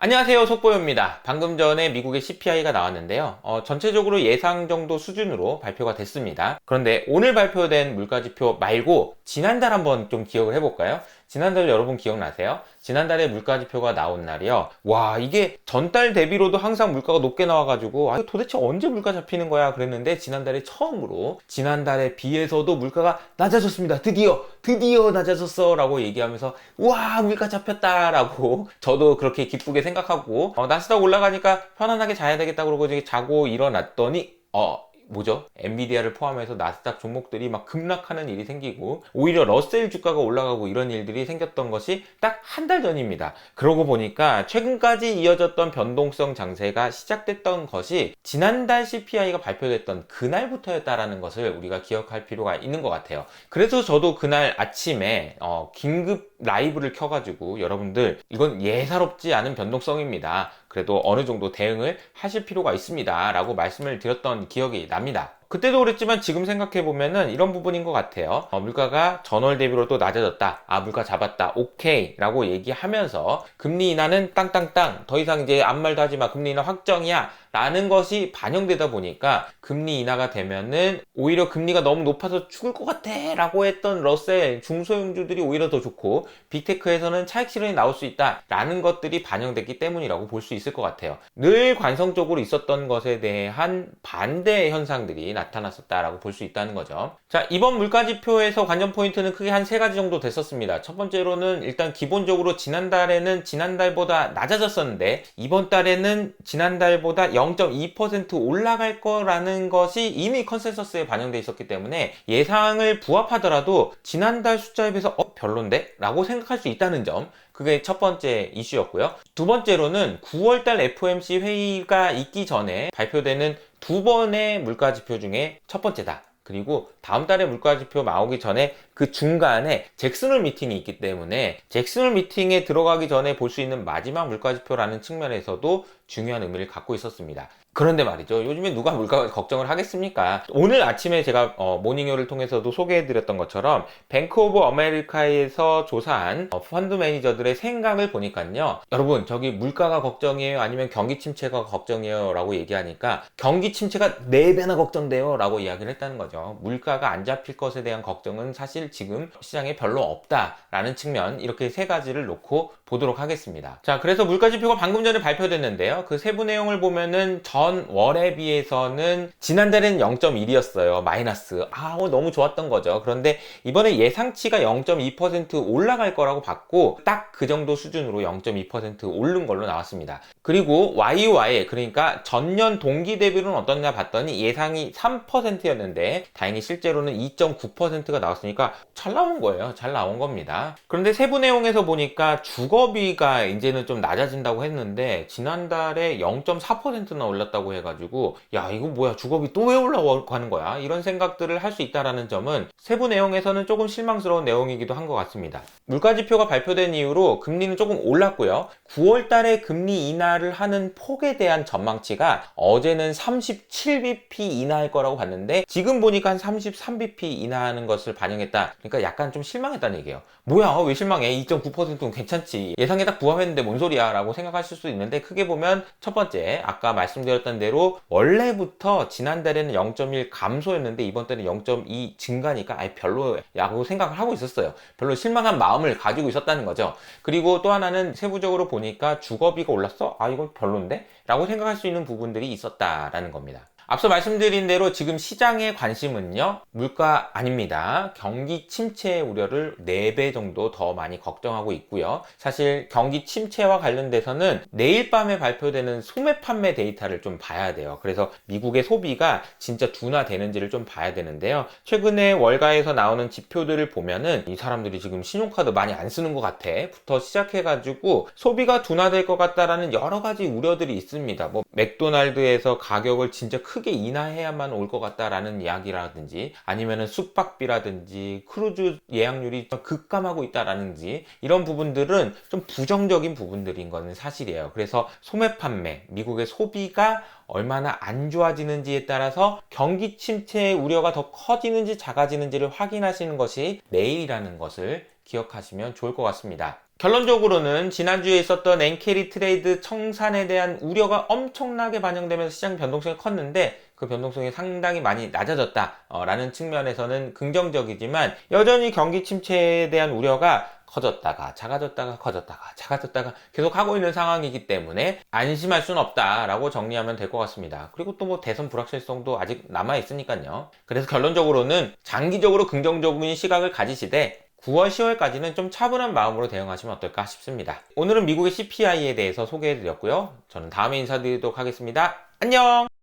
안녕하세요 속보입니다. 방금 전에 미국의 CPI가 나왔는데요. 어, 전체적으로 예상 정도 수준으로 발표가 됐습니다. 그런데 오늘 발표된 물가지표 말고 지난달 한번 좀 기억을 해볼까요 지난달 여러분 기억나세요? 지난달에 물가지표가 나온 날이요. 와, 이게 전달 대비로도 항상 물가가 높게 나와가지고, 아, 도대체 언제 물가 잡히는 거야? 그랬는데, 지난달에 처음으로, 지난달에 비해서도 물가가 낮아졌습니다. 드디어, 드디어 낮아졌어. 라고 얘기하면서, 와, 물가 잡혔다. 라고, 저도 그렇게 기쁘게 생각하고, 어, 나스닥 올라가니까 편안하게 자야 되겠다. 그러고 자고 일어났더니, 어, 뭐죠? 엔비디아를 포함해서 나스닥 종목들이 막 급락하는 일이 생기고 오히려 러셀 주가가 올라가고 이런 일들이 생겼던 것이 딱 한 달 전입니다. 그러고 보니까 최근까지 이어졌던 변동성 장세가 시작됐던 것이 지난달 CPI가 발표됐던 그날부터였다라는 것을 우리가 기억할 필요가 있는 것 같아요. 그래서 저도 그날 아침에 어, 긴급 라이브를 켜가지고 여러분들 이건 예사롭지 않은 변동성입니다. 그래도 어느 정도 대응을 하실 필요가 있습니다. 라고 말씀을 드렸던 기억이 납니다. 그때도 그랬지만 지금 생각해 보면은 이런 부분인 것 같아요. 어, 물가가 전월 대비로 또 낮아졌다. 아 물가 잡았다. 오케이 라고 얘기하면서 금리 인하는 땅땅땅 더 이상 이제 아무 말도 하지 마. 금리 인하 확정이야. 라는 것이 반영되다 보니까 금리 인하가 되면은 오히려 금리가 너무 높아서 죽을 것 같아 라고 했던 러셀 중소형주들이 오히려 더 좋고 빅테크에서는 차익 실현이 나올 수 있다 라는 것들이 반영됐기 때문이라고 볼 수 있을 것 같아요 늘 관성적으로 있었던 것에 대한 반대 현상들이 나타났었다라고 볼 수 있다는 거죠. 자, 이번 물가지표에서 관전 포인트는 크게 한 세 가지 정도 됐었습니다. 첫 번째로는 일단 기본적으로 지난달에는 지난달보다 낮아졌었는데 이번 달에는 지난달보다 0.2% 올라갈 거라는 것이 이미 컨센서스에 반영돼 있었기 때문에 예상을 부합하더라도 지난달 숫자에 비해서 어 별론데? 라고 생각할 수 있다는 점 그게 첫 번째 이슈였고요. 두 번째로는 9월달 FOMC 회의가 있기 전에 발표되는 두 번의 물가 지표 중에 첫 번째다. 그리고 다음 달에 물가 지표 나오기 전에 그 중간에 잭슨홀 미팅이 있기 때문에 잭슨홀 미팅에 들어가기 전에 볼 수 있는 마지막 물가 지표라는 측면에서도 중요한 의미를 갖고 있었습니다. 그런데 말이죠. 요즘에 누가 물가 걱정을 하겠습니까? 오늘 아침에 제가 어, 모닝요를 통해서도 소개해드렸던 것처럼 뱅크 오브 아메리카에서 조사한 어, 펀드 매니저들의 생각을 보니까요. 여러분 저기 물가가 걱정이에요? 아니면 경기 침체가 걱정이에요? 라고 얘기하니까 경기 침체가 4배나 걱정돼요? 라고 이야기를 했다는 거죠. 물가가 안 잡힐 것에 대한 걱정은 사실 지금 시장에 별로 없다라는 측면 이렇게 세 가지를 놓고 보도록 하겠습니다. 자 그래서 물가지표가 방금 전에 발표됐는데요. 그 세부 내용을 보면은 전 전월에 비해서는 지난달에는 0.1이었어요. 마이너스. 아, 어, 너무 좋았던 거죠. 그런데 이번에 예상치가 0.2% 올라갈 거라고 봤고 딱 그 정도 수준으로 0.2% 오른 걸로 나왔습니다. 그리고 YY 그러니까 전년 동기 대비로는 어떻냐 봤더니 예상이 3%였는데 다행히 실제로는 2.9%가 나왔으니까 잘 나온 거예요. 잘 나온 겁니다. 그런데 세부 내용에서 보니까 주거 비가 이제는 좀 낮아진다고 했는데 지난달에 0.4%나 올랐다 올랐다고 해가지고 야 이거 뭐야 주거비 또 왜 올라가는 거야? 이런 생각들을 할 수 있다라는 점은 세부 내용에서는 조금 실망스러운 내용이기도 한 것 같습니다. 물가지표가 발표된 이후로 금리는 조금 올랐고요. 9월 달에 금리 인하를 하는 폭에 대한 전망치가 어제는 37bp 인하할 거라고 봤는데 지금 보니까 한 33bp 인하하는 것을 반영했다. 그러니까 약간 좀 실망했다는 얘기예요. 뭐야 왜 실망해? 2.9%는 괜찮지 예상에 딱 부합했는데 뭔 소리야 라고 생각하실 수 있는데 크게 보면 첫 번째 아까 말씀드렸던 대로 원래부터 지난달에는 0.1 감소였는데 이번 달에 0.2 증가니까 아예 별로라고 생각을 하고 있었어요. 별로 실망한 마음을 가지고 있었다는 거죠. 그리고 또 하나는 세부적으로 보니까 주거비가 올랐어? 아 이거 별론데? 라고 생각할 수 있는 부분들이 있었다라는 겁니다. 앞서 말씀드린 대로 지금 시장의 관심은요, 물가 아닙니다. 경기 침체 우려를 4배 정도 더 많이 걱정하고 있고요. 사실 경기 침체와 관련돼서는 내일 밤에 발표되는 소매 판매 데이터를 좀 봐야 돼요. 그래서 미국의 소비가 진짜 둔화되는지를 좀 봐야 되는데요. 최근에 월가에서 나오는 지표들을 보면은 이 사람들이 지금 신용카드 많이 안 쓰는 것 같아. 부터 시작해가지고 소비가 둔화될 것 같다라는 여러 가지 우려들이 있습니다. 뭐 맥도날드에서 가격을 진짜 크게 크게 인하해야만 올 것 같다라는 이야기라든지 아니면은 숙박비라든지 크루즈 예약률이 급감하고 있다라든지 이런 부분들은 좀 부정적인 부분들인 것은 사실이에요. 그래서 소매 판매, 미국의 소비가 얼마나 안 좋아지는지에 따라서 경기 침체의 우려가 더 커지는지 작아지는지를 확인하시는 것이 내일이라는 것을 기억하시면 좋을 것 같습니다. 결론적으로는 지난주에 있었던 엔캐리 트레이드 청산에 대한 우려가 엄청나게 반영되면서 시장 변동성이 컸는데 그 변동성이 상당히 많이 낮아졌다라는 측면에서는 긍정적이지만 여전히 경기 침체에 대한 우려가 커졌다가 작아졌다가 커졌다가 작아졌다가 계속 하고 있는 상황이기 때문에 안심할 수는 없다라고 정리하면 될 것 같습니다. 그리고 또 뭐 대선 불확실성도 아직 남아 있으니까요. 그래서 결론적으로는 장기적으로 긍정적인 시각을 가지시되 9월, 10월까지는 좀 차분한 마음으로 대응하시면 어떨까 싶습니다. 오늘은 미국의 CPI에 대해서 소개해드렸고요. 저는 다음에 인사드리도록 하겠습니다. 안녕!